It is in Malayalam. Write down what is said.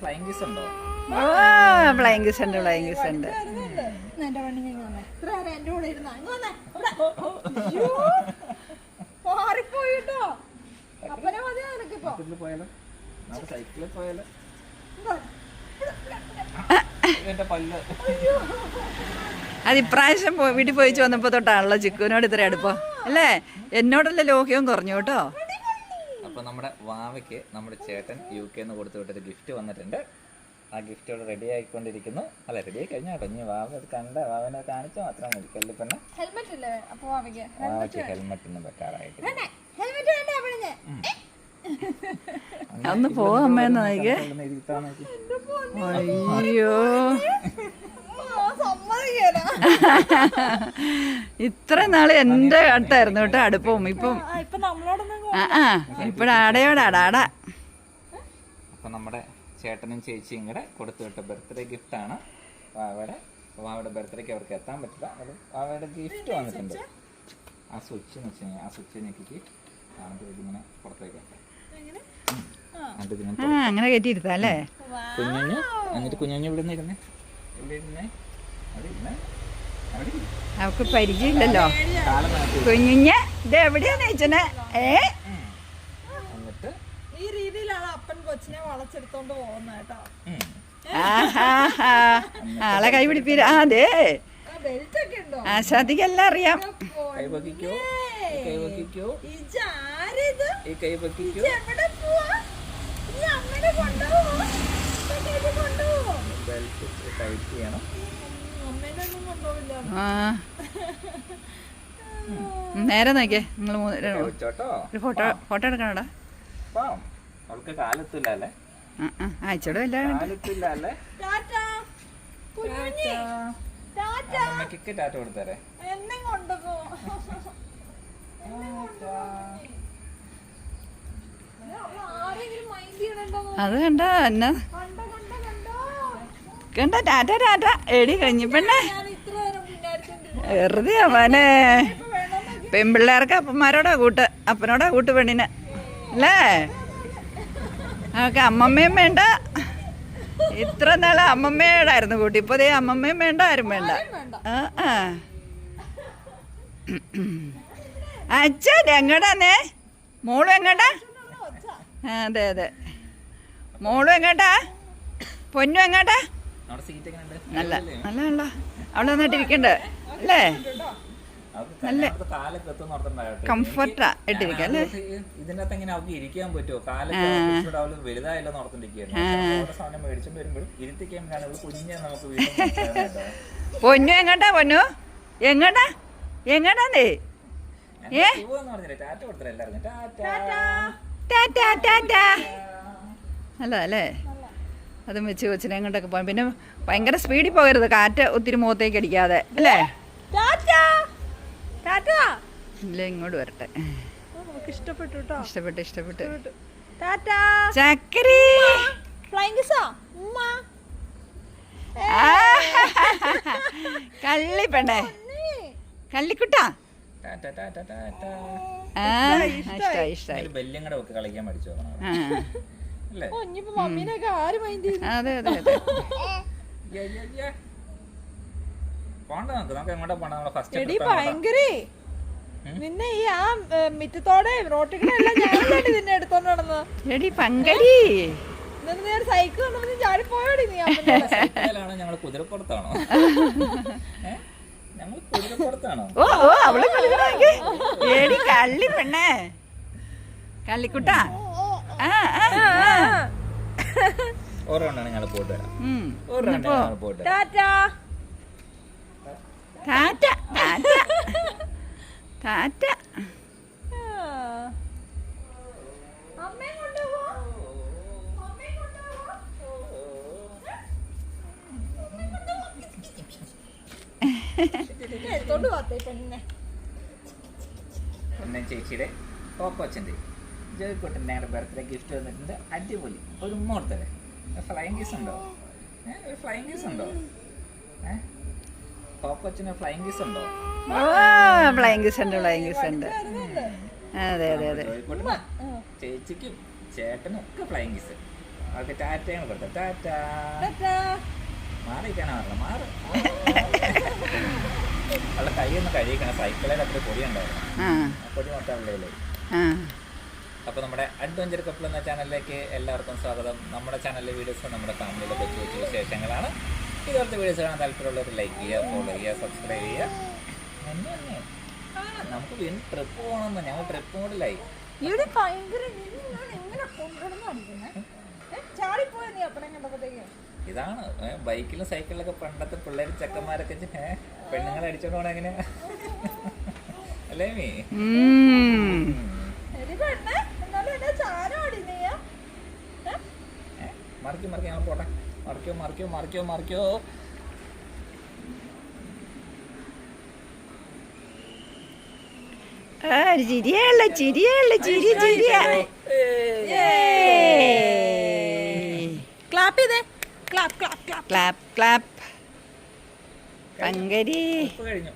ഫ്ലൈങ് കിസ് ഉണ്ടോ? ഫ്ലൈങ് കിസ് ഉണ്ട് ഫ്ലൈങ് കിസ് അത് ഇപ്രാവശ്യം പോയി വീട്ടിൽ പോയിച്ച് വന്നപ്പോൾ തൊട്ടാണല്ലോ ചിക്കുവിനോട് ഇത്ര അടുപ്പം. അല്ലേ? എന്നോടല്ലേ ലോഹ്യവും കുറഞ്ഞു കേട്ടോ. അപ്പൊ നമ്മുടെ വാവയ്ക്ക് നമ്മുടെ ചേട്ടൻ യു കെ എന്ന് കൊടുത്തു വിട്ടൊരു ഗിഫ്റ്റ് വന്നിട്ടുണ്ട്. ആ ഗിഫ്റ്റ് ഇവിടെ റെഡി ആയിക്കൊണ്ടിരിക്കുന്നു. അല്ല റെഡി ആയി കഴിഞ്ഞാ കേട്ടോ ഇനി വാവ അത് കണ്ട വാവനെ കാണിച്ചാൽ മാത്രം മതി. കല്ലിപ്പന്നെ വാവയ്ക്ക് ഹെൽമെറ്റ് ഒന്നും വെക്കാറായിട്ട് അന്ന് പോവാ അമ്മേന്ന് നോക്കിയേ അയ്യോ. ഇത്ര നാൾ എന്റെ അടുത്തായിരുന്നു കേട്ടോ അടുപ്പം ഇപ്പം നമ്മളോടൊന്നും ഇപ്പോഴാടയോടാടാടാ അപ്പൊ നമ്മുടെ ചേട്ടനും ചേച്ചിയും കൂടെ കൊടുത്തു വിട്ട ബർത്ത്ഡേ ഗിഫ്റ്റ് ആണ്. വാവയുടെ വാവയുടെ ബർത്ത്ഡേക്ക് അവർക്ക് എത്താൻ പറ്റില്ല. അത് വാവയുടെ ഗിഫ്റ്റ് വന്നിട്ടുണ്ട്. ആ സ്വിച്ച് എന്ന് വെച്ച് കഴിഞ്ഞാൽ ആ സ്വിച്ച് ഞെക്കിക്ക് ഇങ്ങനെ ഇതിങ്ങനെ പുറത്തേക്ക് അങ്ങനെ? കയറ്റിയിരുത്താം അല്ലേ? കുഞ്ഞുഞ്ഞ് എന്നിട്ട് കുഞ്ഞുഞ്ഞ് ഇവിടെ നിന്ന് ഇരുന്നേ. ഇവിടെ ഇരുന്നേ. അവിടെ ഇരുന്നേ. അവർക്ക് പരിചയമില്ലല്ലോ. കാലം ഇത് എവിടെയാ നയിച്ചനെ ഏ എന്നിട്ട് ഈ രീതിയിലാണ് അപ്പൻ കൊച്ചിനെ വളച്ചെടുത്തോണ്ട് പോകുന്ന കേട്ടോ. ആളെ കൈ പിടിപ്പീര അതെ ബെൽറ്റ് ഒക്കെ ഉണ്ടോ? ആശാദിക്കെല്ലാം അറിയാം. കൈ പൊക്കിക്കോ ഈ കൈ പൊക്കിക്കോ ഇജാരിത് ഈ കൈ പൊക്കിക്കോ എവിടെ പോവാ? നീ അമ്മനെ കൊണ്ടുപോവോ ഇത് കൊണ്ടുപോവോ ബെൽറ്റ് ടൈറ്റ് ചെയ്യണം. അമ്മേനെ ഒന്നും കൊണ്ടുപോവില്ല. ആ. നേരെ നോക്കിയേ. നിങ്ങൾ ഒരു ഫോട്ടോ ഫോട്ടോ എടുക്കണോടാ? അവൾക്ക് കാലത്തില്ല അല്ലേ ആ ആ അയച്ചോടും എല്ലാം കാലെത്തില്ല അല്ലേ ടാറ്റാ കൊടുത്തേരെ. അത് കണ്ട എന്നാ? കണ്ടോ കണ്ടോ കണ്ടോ? കണ്ട ടാറ്റ ടാറ്റ. എടി കഴിഞ്ഞപ്പെണ്ണേ വെറുതെ അവനെ. പെൺപിള്ളേർക്ക് അപ്പന്മാരോടാ കൂട്ട് അപ്പനോടാ കൂട്ട് പെണ്ണിന്. അല്ലേ? അവർക്ക് അമ്മമ്മയും വേണ്ട. ഇത്ര നാളെ അമ്മമ്മയോടായിരുന്നു കൂട്ടി. ഇപ്പൊ ദേ അമ്മമ്മയും വേണ്ട ആരും വേണ്ട. ആ അച്ഛൻ എങ്ങടാന്നേ മോളും എങ്ങടാ? ആ, അതെ അതെ. മോളും എങ്ങട്ടാ പൊന്നും എങ്ങട്ടാ നല്ല നല്ല അവളെ അവിടെ ഇരിക്കണ്ട് അല്ലേ? നല്ല കാലൊക്കെ എത്തുന്ന ഓർത്തുണ്ടാകട്ടെ കംഫർട്ടാ ഇട്ടിരിക്കാം അല്ലേ? ഇതിനകത്ത് എങ്ങനെ അവർക്ക് ഇരിക്കാൻ പറ്റുമോ കാലൊക്കെ കുറച്ചുകൂടെ അവൾ വലുതായല്ലോ ഓർത്തിരിക്കുകയായിരുന്നു ഓരോ സാധനം മേടിച്ചോണ്ട് വരുമ്പോഴും ഇരുത്തിക്കാൻ അവൾ കുഞ്ഞെ നമുക്ക് പൊന്നു എങ്ങോട്ടാ പൊന്നു? എങ്ങോട്ടാ? എങ്ങോട്ടാന്നേ? ഏ? ടാറ്റ എല്ലാവർക്കും. ടാറ്റ. ടാറ്റ. അല്ല അല്ലേ? അതും വെച്ച് കൊച്ചിനെ കൊണ്ടൊക്കെ പോകാം പിന്നെ ഭയങ്കര സ്പീഡിൽ പോകരുത്. കാറ്റ് ഒത്തിരി മുഖത്തേക്ക് അടിക്കാതെ അല്ലേ? ഇല്ല ഇങ്ങോട്ട് വരട്ടെ. നമുക്ക് ഇഷ്ടപ്പെട്ടു കേട്ടോ ഇഷ്ടപ്പെട്ടു ഇഷ്ടപ്പെട്ടു. ടാറ്റാ. ചക്കരി. ഫ്ലൈങ് കിസാ ഉമ്മ. കള്ളി പെണ്ണേ. കള്ളിക്കുട്ടാ. അതെ അതെ അതെ. പോണ്ട നമുക്ക് നമുക്ക് എങ്ങോട്ടാ പോണ്ട നമ്മളെ ഫസ്റ്റ് എടി ഭയങ്കരേ. നിന്നെ ഈ ആ ഏ, മിറ്റത്തോടെ റോട്ടിൽ കൂടെ എല്ലാം ഞാനല്ലേ നിന്നെ എടുത്തോണ്ട് നടന്ന്? എടി പങ്കരി എന്നിട്ട് നീ ഒരു സൈക്കിൾ കൊണ്ടുവന്ന് ചാടി പോയോടി നീ ഞങ്ങൾ കുതിരപ്പുറത്താണോ? ഏ? ഞങ്ങൾ കുതിരപ്പുറത്താണോ? ഓ ഓ അവളെ എടി കള്ളി പെണ്ണേ. കള്ളിക്കുട്ടാ. ആ ആ ആ. ഓരോണ്ടാണ് ഞങ്ങൾ പോയിട്ട് വരാം. ഉം. ഞങ്ങൾ പോയിട്ട് വരാം. ടാറ്റാ. ടാറ്റ ടാറ്റ ടാറ്റ പിന്നെ ചേച്ചിയുടെ കോക്കോച്ചന്റെ ജോയിക്കോട്ടൻ ഞങ്ങളുടെ ബർത്ത്ഡേ ഗിഫ്റ്റ് വന്നിട്ടുണ്ട് അടിപൊളി. ഒരു ഉമ്മ കൊടുത്തല്ലേ ഫ്ലൈങ് കിസ് ഉണ്ടോ? ഫ്ലൈങ് കിസ് ഉണ്ടോ? ഏഹ് പോക്കോച്ചിന് ഫ്ലൈങ് കിസ് ഉണ്ടോ? ഓ ഫ്ലൈങ് കിസ് ഉണ്ട് ഫ്ലൈങ് കിസ് ഉണ്ട്. അതെ അതെ അതെ. ചേച്ചിക്കും ചേട്ടനും ഒക്കെ ഫ്ലൈങ് കിസ് അവർക്ക് ടാറ്റയാണ് കൊടുത്തത് ടാറ്റ. ടാറ്റാ. മാറിയിരിക്കാനാ പറഞ്ഞത് മാറി. അവളുടെ കൈയൊന്ന് കഴിയിക്കണം സൈക്കിളിൽ അത്ര പൊടി ഉണ്ടായിരുന്നു. മൊത്തം അപ്പോൾ നമ്മുടെ അഡ്വഞ്ചർ കപ്പിൾ എന്ന ചാനലിലേക്ക് എല്ലാവർക്കും സ്വാഗതം. നമ്മുടെ ചാനലിലെ വീഡിയോസ് നമ്മുടെ ഫാമിലിയുടെ കൊച്ചു കൊച്ചു വിശേഷങ്ങളാണ്. ഇതുപോലത്തെ വീഡിയോസ് കാണാൻ താല്പര്യമുള്ളവർ ലൈക്ക് ചെയ്യുക ഫോളോ ചെയ്യുക സബ്സ്ക്രൈബ് ചെയ്യുക. എന്നെ തന്നെ ആ നമുക്ക് വീണ്ടും ട്രിപ്പ് പോകണമെന്ന് ഞങ്ങൾ ട്രിപ്പ് മൂഡിലായി ഇവിടെ ഭയങ്കര എങ്ങനെ ചാടിപ്പോയ നീ അപ്പനെ കണ്ടപ്പോഴത്തേക്ക്? ഇതാണ് ബൈക്കിലും സൈക്കിളിലൊക്കെ പണ്ടത്തെ പിള്ളേർ ചെക്കന്മാരൊക്കെ പെണ്ണുങ്ങളെ അടിച്ചോണ്ട് പോണെങ്ങനെ അല്ലേ മീ ഉം. എടി പെണ്ണെ എന്നാലും എന്നെ ചാരം അടി നീ ഏ, മറിക്കോ മറക്കി. ഞങ്ങൾ പോട്ടെ. മറിക്കോ മറിക്കോ മറിക്കോ മറിക്കോ. ആ ഒരു ചിരിയുള്ള ചിരിയുള്ള ചിരി ചിരിയാ ക്ലാപ്പ് ചെയ്തേ. Clap clap clap. Clap clap. പങ്കരി. കഴിഞ്ഞു.